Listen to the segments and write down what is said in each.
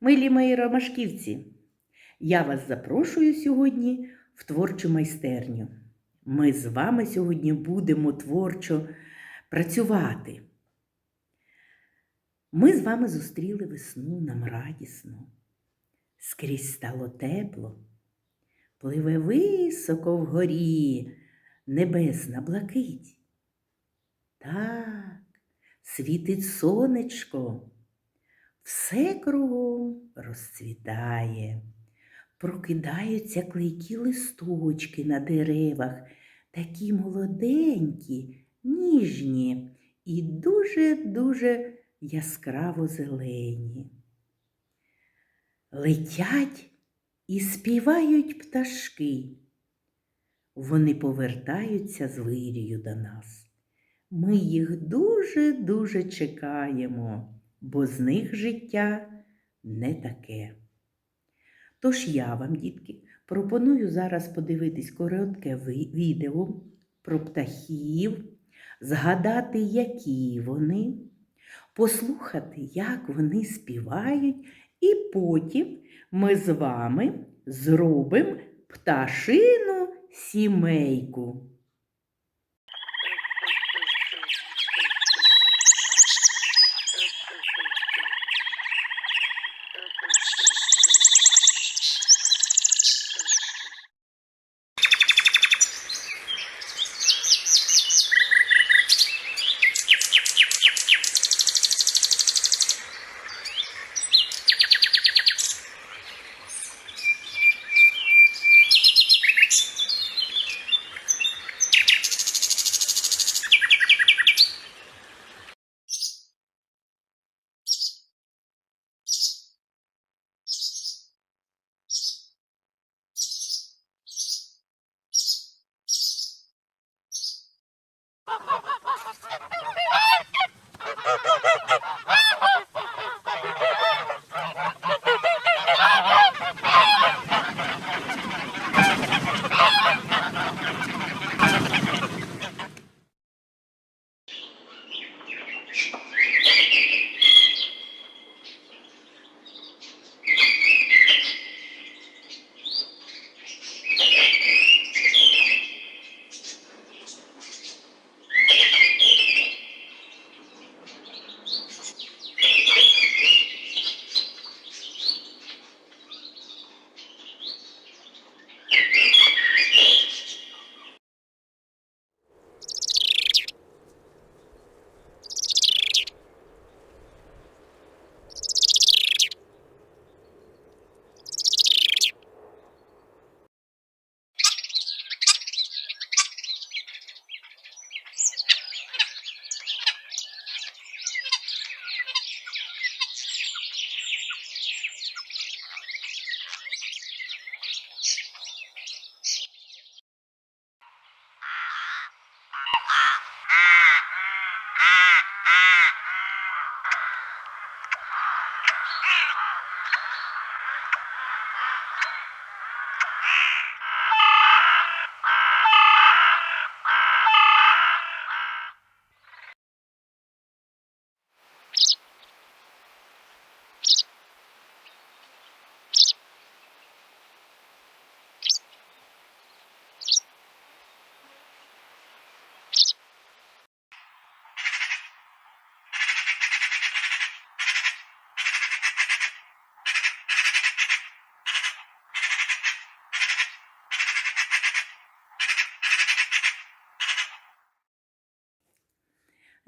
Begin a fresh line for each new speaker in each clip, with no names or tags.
Милі мої ромашківці, я вас запрошую сьогодні в творчу майстерню. Ми з вами сьогодні будемо творчо працювати. Ми з вами зустріли весну нам радісно. Скрізь стало тепло, пливе високо вгорі небесна блакить. Так, світить сонечко, все кругом розцвітає, прокидаються клейкі листочки на деревах, такі молоденькі, ніжні і дуже-дуже яскраво зелені. Летять і співають пташки. Вони повертаються з вирію до нас. Ми їх дуже-дуже чекаємо, бо з них життя не таке. Тож я вам, дітки, пропоную зараз подивитись коротке відео про птахів, згадати, які вони, послухати, як вони співають, і потім ми з вами зробимо пташину сімейку. and she's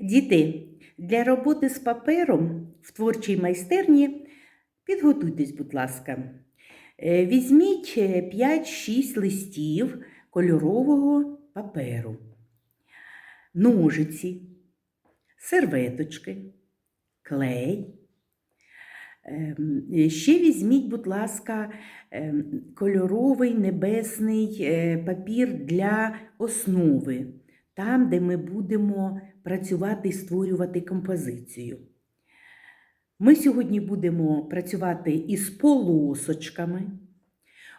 Діти, для роботи з папером в творчій майстерні підготуйтесь, будь ласка. Е, Візьміть 5-6 листів кольорового паперу, ножиці, серветочки, клей. Ем, Ще візьміть, будь ласка, ем, кольоровий небесний е, папір для основи, там, де ми будемо працювати і створювати композицію. Ми сьогодні будемо працювати із полосочками,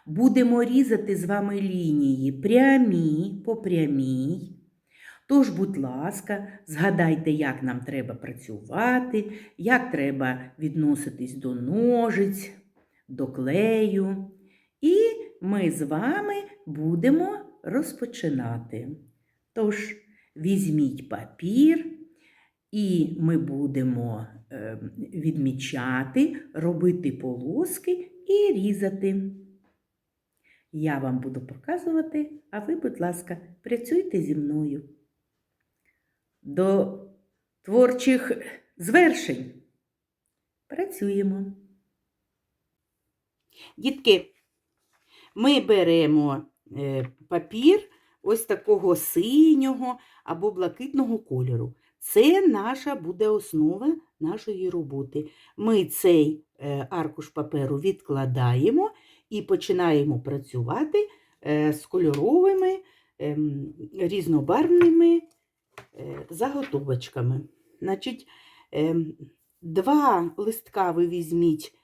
будемо різати з вами лінії прямі по прямій. Тож, будь ласка, згадайте, як нам треба працювати, як треба відноситись до ножиць, до клею. І ми з вами будемо розпочинати. Тож, візьміть папір, і ми будемо е, відмічати, робити полоски і різати. Я вам буду показувати, а ви, будь ласка, працюйте зі мною. До творчих звершень працюємо. Дітки, ми беремо е, папір ось такого синього або блакитного кольору. Це наша буде основа нашої роботи. Ми цей е, аркуш паперу відкладаємо і починаємо працювати е, з кольоровими ем, різнобарвними е, заготовочками. Значить, ем, два листка ви візьміть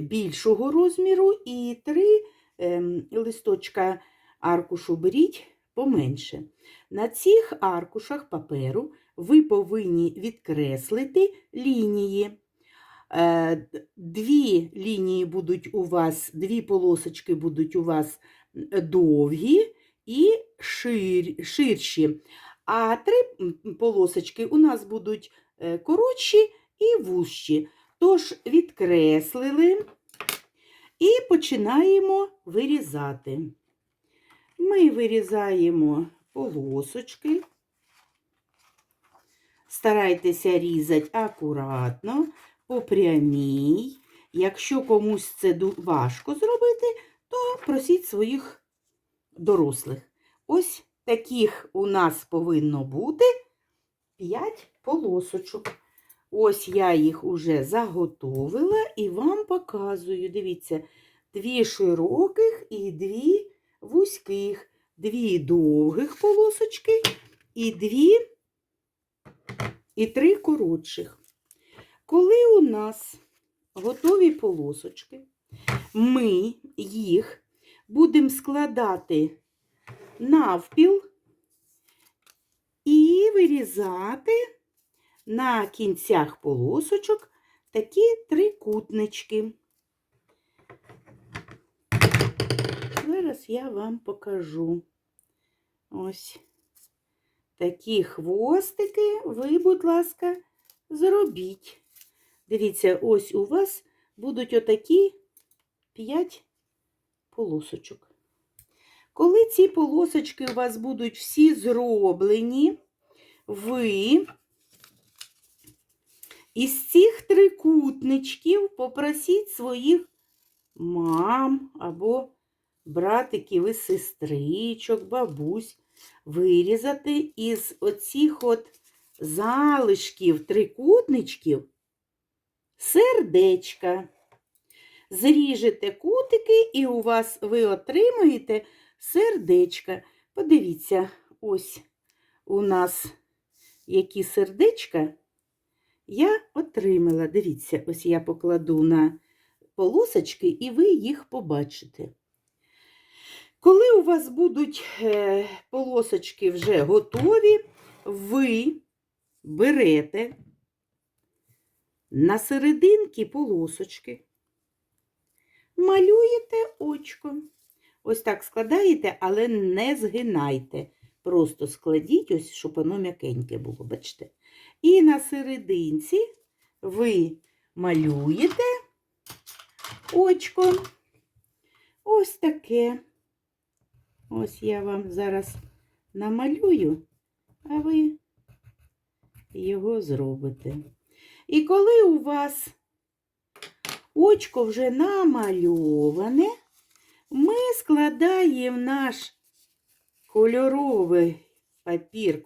більшого розміру і три ем, листочка аркушу беріть поменше. На цих аркушах паперу ви повинні відкреслити лінії. Е, Дві лінії будуть у вас, дві полосочки будуть у вас довгі і шир, ширші, а три полосочки у нас будуть е, коротші і вужчі. Тож відкреслили і починаємо вирізати. Ми вирізаємо полосочки. Старайтеся різати акуратно, по прямій. Якщо комусь це важко зробити, то просіть своїх дорослих. Ось таких у нас повинно бути 5 полосочок. Ось я їх уже заготовила і вам показую. Дивіться, дві широких і дві вузьких, дві довгих полосочки і дві і три коротших. Коли у нас готові полосочки, ми їх будемо складати навпіл і вирізати на кінцях полосочок такі трикутнички. Зараз я вам покажу. Ось такі хвостики ви, будь ласка, зробіть. Дивіться, ось у вас будуть отакі 5 полосочок. Коли ці полосочки у вас будуть всі зроблені, ви із цих трикутничків попросіть своїх мам або братиків і сестричок, бабусь вирізати із оцих от залишків трикутничків сердечка. Зріжете кутики, і у вас ви отримуєте сердечка. Подивіться, ось у нас які сердечка я отримала. Дивіться, ось я покладу на полосочки, і ви їх побачите. Коли у вас будуть е, полосочки вже готові, ви берете на серединки полосочки, малюєте очко. Ось так складаєте, але не згинайте. Просто складіть, ось, щоб воно м'якеньке було, бачите? І на серединці ви малюєте очко. Ось таке. Ось я вам зараз намалюю, а ви його зробите. І коли у вас очко вже намальоване, ми складаємо наш кольоровий папір,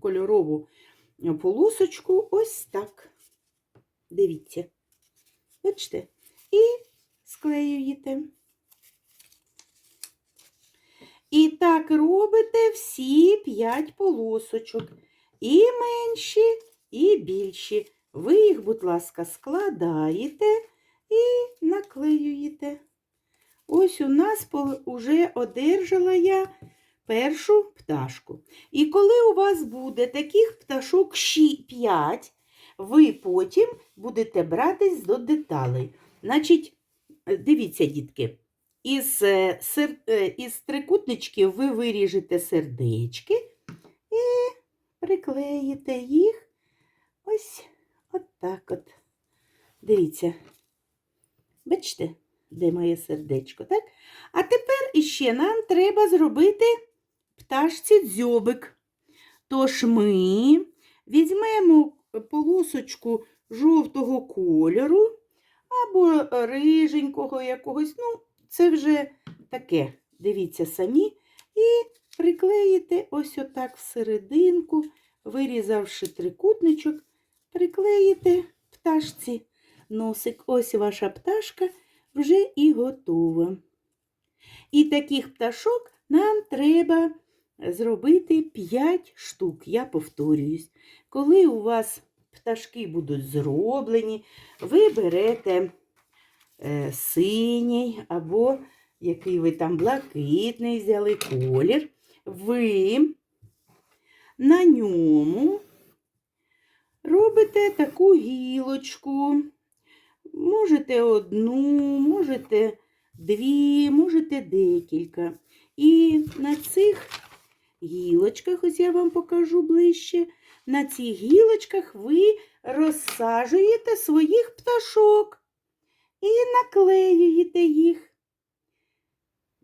кольорову полосочку ось так. Дивіться. Бачите? І склеюєте. І так робите всі п'ять полосочок. І менші, і більші. Ви їх, будь ласка, складаєте і наклеюєте. Ось у нас вже одержала я першу пташку. І коли у вас буде таких пташок 5, ви потім будете братись до деталей. Значить, дивіться, дітки, із, е, сер... е, із трикутничків ви виріжете сердечки і приклеїте їх ось отак от. Дивіться. Бачите, де моє сердечко, так? А тепер іще нам треба зробити пташці дзьобик. Тож ми візьмемо полосочку жовтого кольору або риженького якогось, ну, це вже таке, дивіться самі, і приклеїте ось отак всерединку, вирізавши трикутничок, приклеїте пташці носик. Ось ваша пташка вже і готова. І таких пташок нам треба зробити 5 штук. Я повторююсь. Коли у вас пташки будуть зроблені, ви берете синій або який ви там блакитний взяли колір, ви на ньому робите таку гілочку. Можете одну, можете дві, можете декілька. І на цих гілочках, ось я вам покажу ближче, на цих гілочках ви розсаджуєте своїх пташок і наклеюєте їх.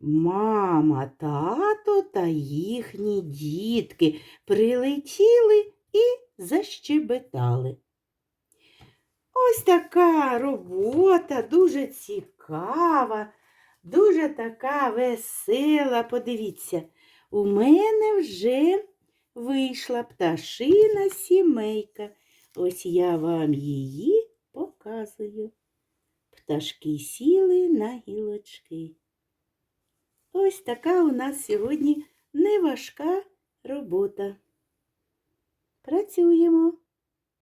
Мама, тато та їхні дітки прилетіли і защебетали. Ось така робота, дуже цікава, дуже така весела. Подивіться, у мене вже вийшла пташина сімейка. Ось я вам її показую. Пташки сіли на гілочки. Ось така у нас сьогодні неважка робота. Працюємо.